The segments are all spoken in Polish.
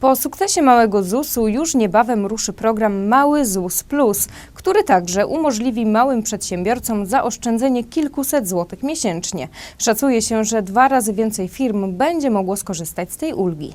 Po sukcesie małego ZUS-u już niebawem ruszy program Mały ZUS Plus, który także umożliwi małym przedsiębiorcom zaoszczędzenie kilkuset złotych miesięcznie. Szacuje się, że dwa razy więcej firm będzie mogło skorzystać z tej ulgi.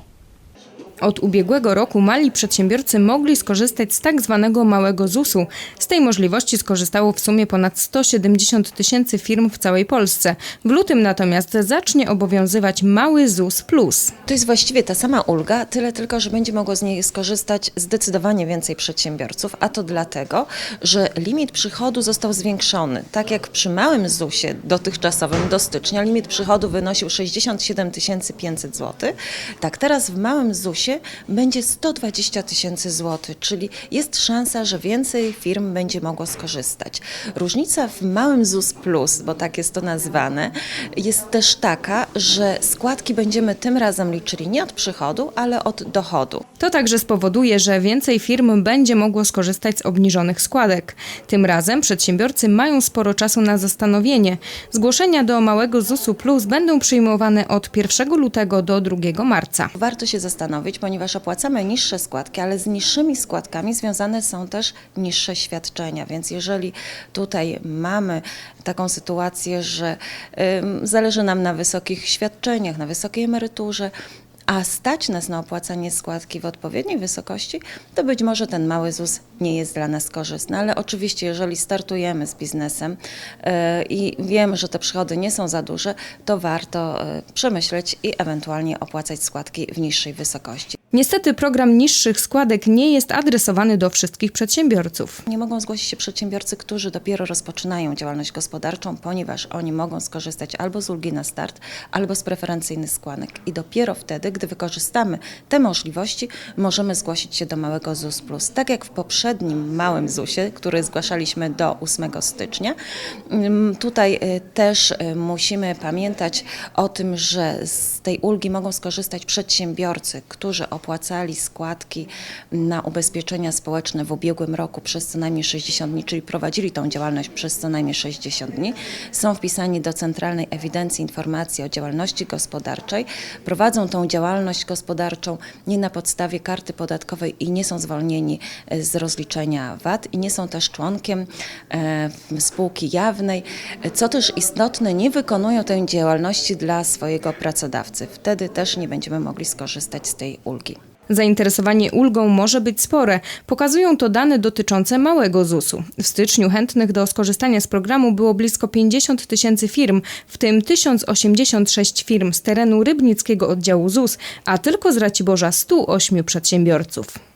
Od ubiegłego roku mali przedsiębiorcy mogli skorzystać z tak zwanego małego ZUS-u. Z tej możliwości skorzystało w sumie ponad 170 tysięcy firm w całej Polsce. W lutym natomiast zacznie obowiązywać mały ZUS Plus. To jest właściwie ta sama ulga, tyle tylko, że będzie mogło z niej skorzystać zdecydowanie więcej przedsiębiorców, a to dlatego, że limit przychodu został zwiększony. Tak jak przy małym ZUS-ie dotychczasowym do stycznia limit przychodu wynosił 67 500 zł, tak teraz w małym ZUS-ie będzie 120 tysięcy złotych, czyli jest szansa, że więcej firm będzie mogło skorzystać. Różnica w małym ZUS Plus, bo tak jest to nazwane, jest też taka, że składki będziemy tym razem liczyli nie od przychodu, ale od dochodu. To także spowoduje, że więcej firm będzie mogło skorzystać z obniżonych składek. Tym razem przedsiębiorcy mają sporo czasu na zastanowienie. Zgłoszenia do małego ZUS-u Plus będą przyjmowane od 1 lutego do 2 marca. Warto się zastanowić, ponieważ opłacamy niższe składki, ale z niższymi składkami związane są też niższe świadczenia. Więc jeżeli tutaj mamy taką sytuację, że zależy nam na wysokich świadczeniach, na wysokiej emeryturze, a stać nas na opłacanie składki w odpowiedniej wysokości, to być może ten mały ZUS nie jest dla nas korzystny. Ale oczywiście, jeżeli startujemy z biznesem yy, i wiemy, że te przychody nie są za duże, to warto yy, przemyśleć i ewentualnie opłacać składki w niższej wysokości. Niestety program niższych składek nie jest adresowany do wszystkich przedsiębiorców. Nie mogą zgłosić się przedsiębiorcy, którzy dopiero rozpoczynają działalność gospodarczą, ponieważ oni mogą skorzystać albo z ulgi na start, albo z preferencyjnych składek. I dopiero wtedy, gdy wykorzystamy te możliwości, możemy zgłosić się do małego ZUS Plus. Tak jak w poprzednim małym ZUS-ie, który zgłaszaliśmy do 8 stycznia, ym, tutaj y, też y, musimy pamiętać o tym, że z tej ulgi mogą skorzystać przedsiębiorcy, którzy opłacali składki na ubezpieczenia społeczne w ubiegłym roku przez co najmniej 60 dni, czyli prowadzili tą działalność przez co najmniej 60 dni, są wpisani do Centralnej Ewidencji Informacji o Działalności Gospodarczej, prowadzą tą działalność gospodarczą nie na podstawie karty podatkowej i nie są zwolnieni e, z rozliczenia VAT i nie są też członkiem e, spółki jawnej, e, co też istotne, nie wykonują tej działalności dla swojego pracodawcy. Wtedy też nie będziemy mogli skorzystać z tej ulgi. Zainteresowanie ulgą może być spore. Pokazują to dane dotyczące małego ZUS-u. W styczniu chętnych do skorzystania z programu było blisko 50 tysięcy firm, w tym 1086 firm z terenu Rybnickiego oddziału ZUS, a tylko z Raciborza 108 przedsiębiorców.